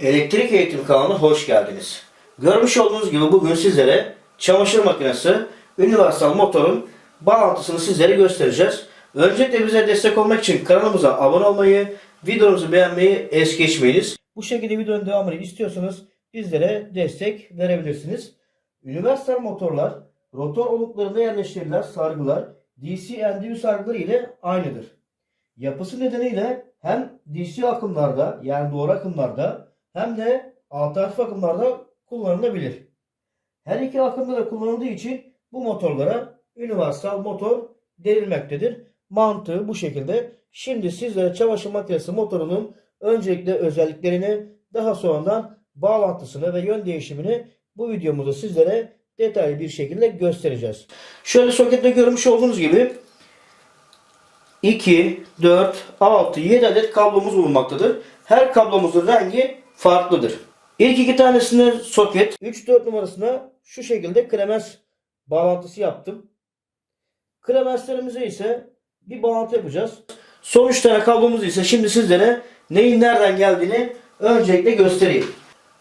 Elektrik Eğitim kanalına hoş geldiniz. Görmüş olduğunuz gibi bugün sizlere çamaşır makinesi universal motorun bağlantısını sizlere göstereceğiz. Öncelikle bize destek olmak için kanalımıza abone olmayı, videomuzu beğenmeyi es geçmeyiniz. Bu şekilde videonun devamını istiyorsanız bizlere destek verebilirsiniz. Universal motorlar rotor oluklarında yerleştirilen sargılar DC NDU sargıları ile aynıdır. Yapısı nedeniyle hem DC akımlarda yani doğru akımlarda hem de alternatif akımlarda kullanılabilir. Her iki akımda da kullanıldığı için bu motorlara universal motor denilmektedir. Mantığı bu şekilde. Şimdi sizlere çamaşır makinesi motorunun öncelikle özelliklerini daha sonradan bağlantısını ve yön değişimini bu videomuzda sizlere detaylı bir şekilde göstereceğiz. Şöyle sokette görmüş olduğunuz gibi 2, 4, 6, 7 adet kablomuz bulunmaktadır. Her kablomuzun rengi farklıdır. İlk iki tanesine soket, 3-4 numarasına şu şekilde kremez bağlantısı yaptım. Kremezlerimize ise bir bağlantı yapacağız. Son 3 tane kablomuz ise şimdi sizlere neyin nereden geldiğini öncelikle göstereyim.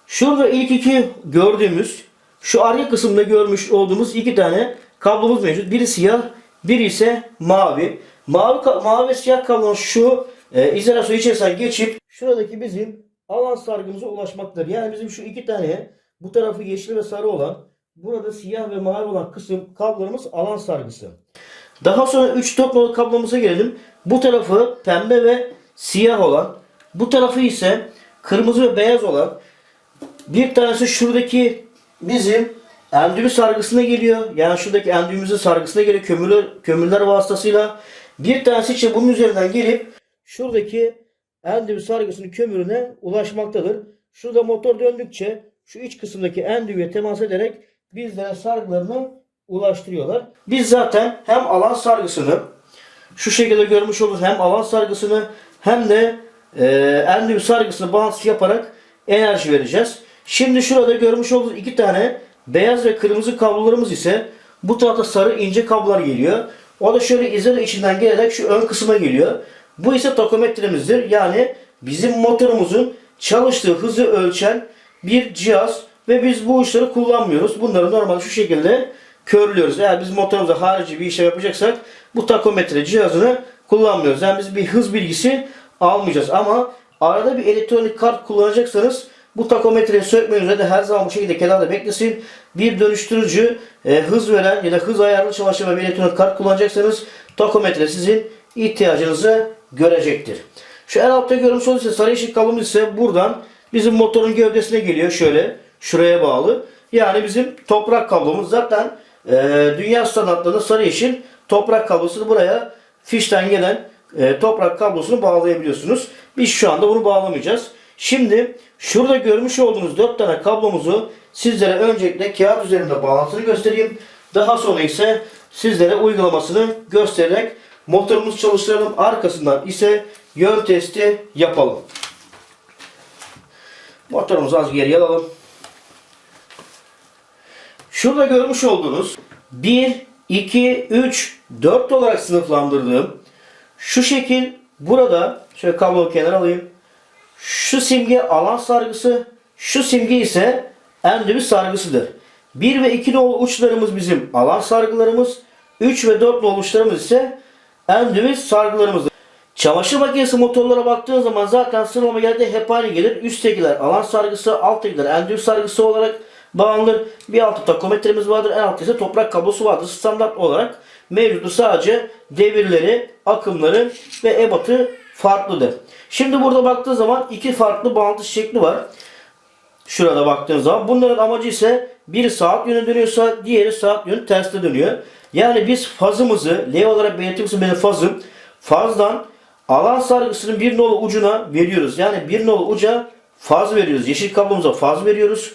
Şurada ilk iki gördüğümüz şu arka kısımda görmüş olduğumuz iki tane kablomuz mevcut. Biri siyah, biri ise mavi. Mavi, mavi ve siyah kablonun şu e, izolasyonu içerisinden geçip şuradaki bizim alan sargımıza ulaşmaktadır. Yani bizim şu iki tane bu tarafı yeşil ve sarı olan burada siyah ve mavi olan kısım kablolarımız alan sargısı. Daha sonra 3 top kablomuza gelelim. Bu tarafı pembe ve siyah olan, bu tarafı ise kırmızı ve beyaz olan bir tanesi şuradaki bizim endüvi sargısına geliyor. Yani şuradaki endüvimizin sargısına geliyor kömürler, kömürler vasıtasıyla. Bir tanesi ise bunun üzerinden gelip şuradaki endüvi sargısının kömürüne ulaşmaktadır. Şurada motor döndükçe şu iç kısımdaki endüviye temas ederek bizlere sargılarını ulaştırıyorlar. Biz zaten hem alan sargısını şu şekilde görmüş oluruz hem alan sargısını hem de e, endüvi sargısını bağlantısı yaparak enerji vereceğiz. Şimdi şurada görmüş olduğunuz iki tane beyaz ve kırmızı kablolarımız ise bu tarafta sarı ince kablolar geliyor. O da şöyle izole içinden gelerek şu ön kısma geliyor. Bu ise takometremizdir. Yani bizim motorumuzun çalıştığı hızı ölçen bir cihaz ve biz bu işleri kullanmıyoruz. Bunları normal şu şekilde körlüyoruz. Eğer biz motorumuza harici bir işlem yapacaksak bu takometre cihazını kullanmıyoruz. Yani biz bir hız bilgisi almayacağız. Ama arada bir elektronik kart kullanacaksanız bu takometreyi sökmeyin de her zaman bu şekilde kenarda beklesin. Bir dönüştürücü e, hız veren ya da hız ayarlı çalışan bir elektronik kart kullanacaksanız takometre sizin ihtiyacınızı görecektir. Şu en altta görmüş olduğunuz ise sarı ışık kablomuz ise buradan bizim motorun gövdesine geliyor. Şöyle şuraya bağlı. Yani bizim toprak kablomuz zaten e, dünya standartlarında sarı yeşil toprak kablosunu buraya fişten gelen e, toprak kablosunu bağlayabiliyorsunuz. Biz şu anda bunu bağlamayacağız. Şimdi şurada görmüş olduğunuz 4 tane kablomuzu sizlere öncelikle kağıt üzerinde bağlantısını göstereyim. Daha sonra ise sizlere uygulamasını göstererek motorumuzu çalıştıralım. Arkasından ise yön testi yapalım. Motorumuzu az geriye alalım. Şurada görmüş olduğunuz 1, 2, 3, 4 olarak sınıflandırdığım şu şekil burada şöyle kabloyu kenara alayım. Şu simge alan sargısı, şu simge ise endüvi sargısıdır. 1 ve 2 nolu uçlarımız bizim alan sargılarımız, 3 ve 4 nolu uçlarımız ise endüvi sargılarımızdır. Çamaşır makinesi motorlara baktığın zaman zaten sıralama geldi hep aynı gelir. Üsttekiler alan sargısı, alttakiler endüvi sargısı olarak bağlanır. Bir altta takometremiz vardır. En altta ise toprak kablosu vardır. Standart olarak mevcudu sadece devirleri, akımları ve ebatı farklıdır. Şimdi burada baktığın zaman iki farklı bağlantı şekli var. Şurada baktığın zaman bunların amacı ise biri saat yönü dönüyorsa diğeri saat yönü tersine dönüyor. Yani biz fazımızı L olarak belirttiğimiz benim fazım fazdan alan sargısının bir nolu ucuna veriyoruz. Yani bir nolu uca faz veriyoruz. Yeşil kablomuza faz veriyoruz.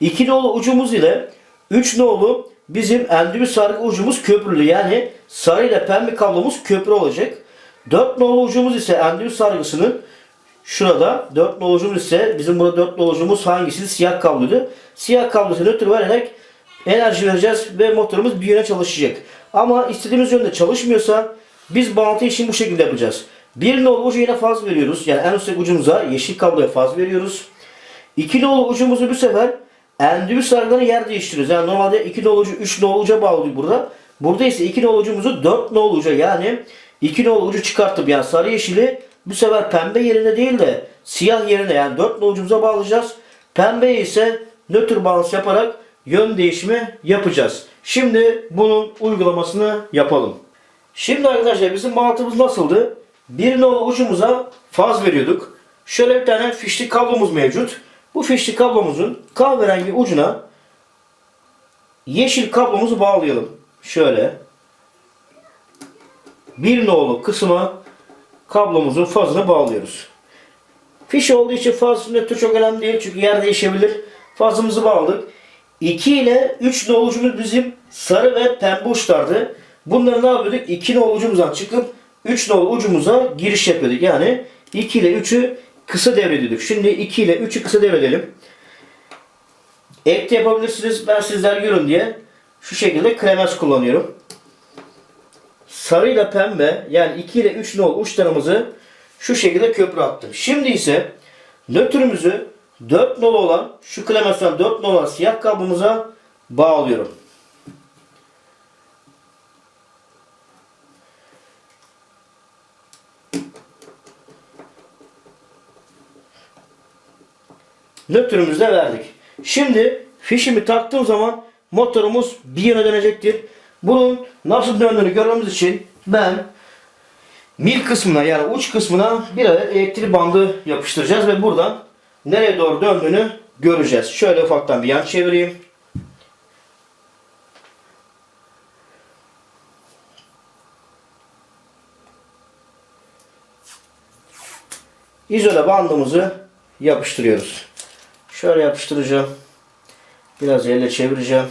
2 nolu ucumuz ile 3 nolu bizim endüvi sargı ucumuz köprülü. Yani sarı ile pembe kablomuz köprü olacak. 4 nolu ucumuz ise endüvi sargısının şurada 4 nolu ucumuz ise bizim burada 4 nolu ucumuz hangisi? Siyah kabloydu. Siyah kablosu nötr vererek enerji vereceğiz ve motorumuz bir yöne çalışacak. Ama istediğimiz yönde çalışmıyorsa biz bağlantı işini bu şekilde yapacağız. Bir nolu ucu yine faz veriyoruz. Yani en üstteki ucumuza yeşil kabloya faz veriyoruz. 2 nolu ucumuzu bu sefer endüvi sargılarına yer değiştiriyoruz. Yani normalde 2 nolu ucu 3 nolu uca bağlıydı burada. Burada ise 2 nolu ucumuzu 4 nolu uca yani 2 nolu ucu çıkartıp yani sarı yeşili bu sefer pembe yerine değil de siyah yerine yani 4 nolu ucumuza bağlayacağız. Pembe ise nötr balans yaparak yön değişimi yapacağız. Şimdi bunun uygulamasını yapalım. Şimdi arkadaşlar bizim mantığımız nasıldı? Bir nolu ucumuza faz veriyorduk. Şöyle bir tane fişli kablomuz mevcut. Bu fişli kablomuzun kahverengi ucuna yeşil kablomuzu bağlayalım. Şöyle. Bir nolu kısma kablomuzun fazını bağlıyoruz. Fiş olduğu için faz nötr çok önemli değil çünkü yer değişebilir. Fazımızı bağladık. 2 ile 3 nolu ucumuz bizim sarı ve pembe uçlardı. Bunları ne yapıyorduk? 2 nolu ucumuzdan çıkıp 3 nolu ucumuza giriş yapıyorduk. Yani 2 ile 3'ü kısa devrediyorduk. Şimdi 2 ile 3'ü kısa devredelim. Ek de yapabilirsiniz. Ben sizler görün diye şu şekilde kremez kullanıyorum. Sarı ile pembe yani 2 ile 3 nol uçlarımızı şu şekilde köprü attım. Şimdi ise nötrümüzü 4 nol olan şu klemesyon 4 nol olan siyah kablomuza bağlıyorum. Nötrümüzü de verdik. Şimdi fişimi taktığım zaman motorumuz bir yöne dönecektir. Bunun nasıl döndüğünü görmemiz için ben mil kısmına yani uç kısmına bir adet elektrik bandı yapıştıracağız ve buradan nereye doğru döndüğünü göreceğiz. Şöyle ufaktan bir yan çevireyim. İzole bandımızı yapıştırıyoruz. Şöyle yapıştıracağım. Biraz elle çevireceğim.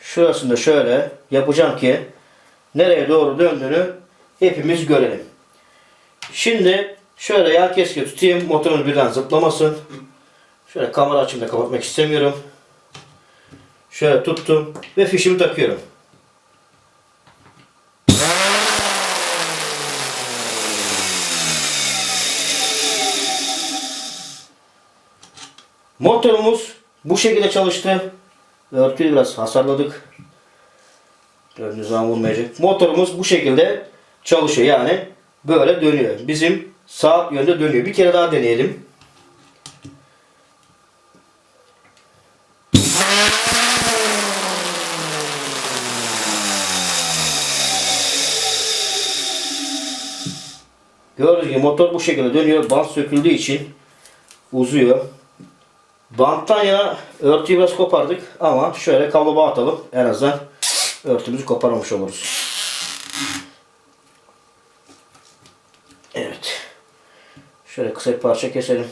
Şurasını da şöyle yapacağım ki nereye doğru döndüğünü hepimiz görelim. Şimdi şöyle yağ keski tutayım. Motorun birden zıplamasın. Şöyle kamera açımda kapatmak istemiyorum. Şöyle tuttum ve fişimi takıyorum. Motorumuz bu şekilde çalıştı. Örtüyü biraz hasarladık. Gördüğünüz zaman vurmayacak. Motorumuz bu şekilde çalışıyor. Yani böyle dönüyor. Bizim sağ yönde dönüyor. Bir kere daha deneyelim. Gördüğünüz gibi motor bu şekilde dönüyor. Bant söküldüğü için uzuyor. Banttan yana örtüyü biraz kopardık ama şöyle kablo bağ atalım. En azından örtümüzü koparmamış oluruz. Evet. Şöyle kısa bir parça keselim.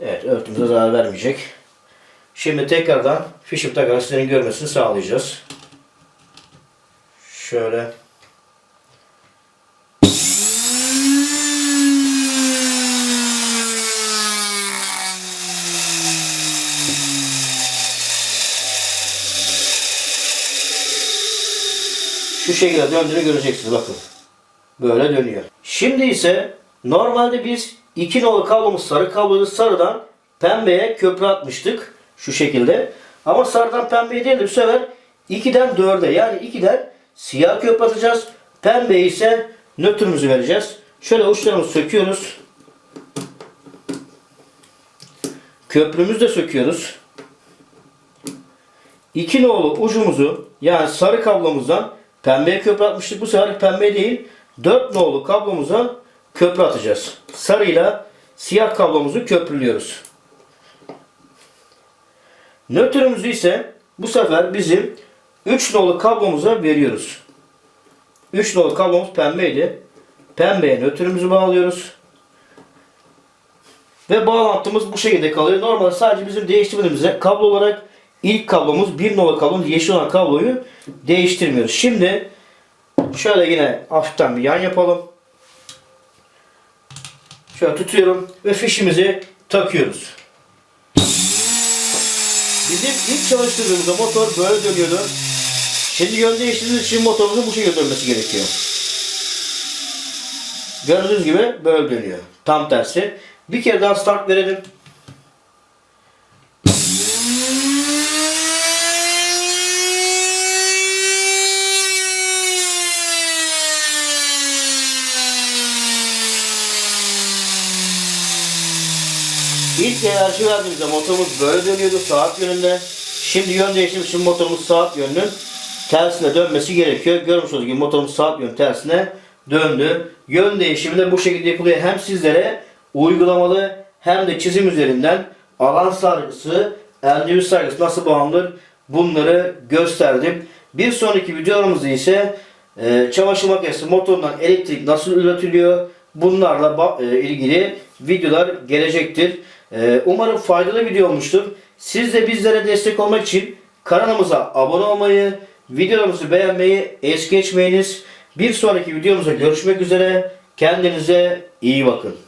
Evet örtümüze zarar vermeyecek. Şimdi tekrardan fişim takar sizlerin görmesini sağlayacağız. Şöyle. Şu şekilde döndüğünü göreceksiniz bakın. Böyle dönüyor. Şimdi ise normalde biz iki nolu kablomuz sarı kabloyu sarıdan pembeye köprü atmıştık. Şu şekilde. Ama sarıdan pembeye değil de bu sefer 2'den 4'e yani 2'den siyah köprü atacağız. Pembe ise nötrümüzü vereceğiz. Şöyle uçlarımızı söküyoruz. Köprümüzü de söküyoruz. 2 nolu ucumuzu yani sarı kablomuzdan pembeye köprü atmıştık. Bu sefer pembe değil 4 nolu kablomuza köprü atacağız. Sarıyla siyah kablomuzu köprülüyoruz. Nötrümüzü ise bu sefer bizim 3 nolu kablomuza veriyoruz. 3 nolu kablomuz pembeydi. Pembeye nötrümüzü bağlıyoruz. Ve bağlantımız bu şekilde kalıyor. Normalde sadece bizim değiştirmemize kablo olarak ilk kablomuz bir nolu kablomuz yeşil olan kabloyu değiştirmiyoruz. Şimdi şöyle yine hafiften bir yan yapalım. Şöyle tutuyorum ve fişimizi takıyoruz. Bizim ilk çalıştırdığımızda motor böyle dönüyordu. Şimdi yön değiştirdiğimiz için motorumuzun bu şekilde dönmesi gerekiyor. Gördüğünüz gibi böyle dönüyor. Tam tersi. Bir kere daha start verelim. İlk enerji verdiğimizde motorumuz böyle dönüyordu saat yönünde. Şimdi yön değişim için motorumuz saat yönünün tersine dönmesi gerekiyor. Görmüş olduğunuz gibi motorumuz saat yönü tersine döndü. Yön değişimi de bu şekilde yapılıyor. Hem sizlere uygulamalı hem de çizim üzerinden alan sargısı, endüstri sargısı nasıl bağlanır bunları gösterdim. Bir sonraki videolarımızda ise e, çamaşır makinesi motorundan elektrik nasıl üretiliyor bunlarla e, ilgili videolar gelecektir. E, umarım faydalı video olmuştur. Siz de bizlere destek olmak için kanalımıza abone olmayı, videolarımızı beğenmeyi es geçmeyiniz. Bir sonraki videomuzda görüşmek üzere. Kendinize iyi bakın.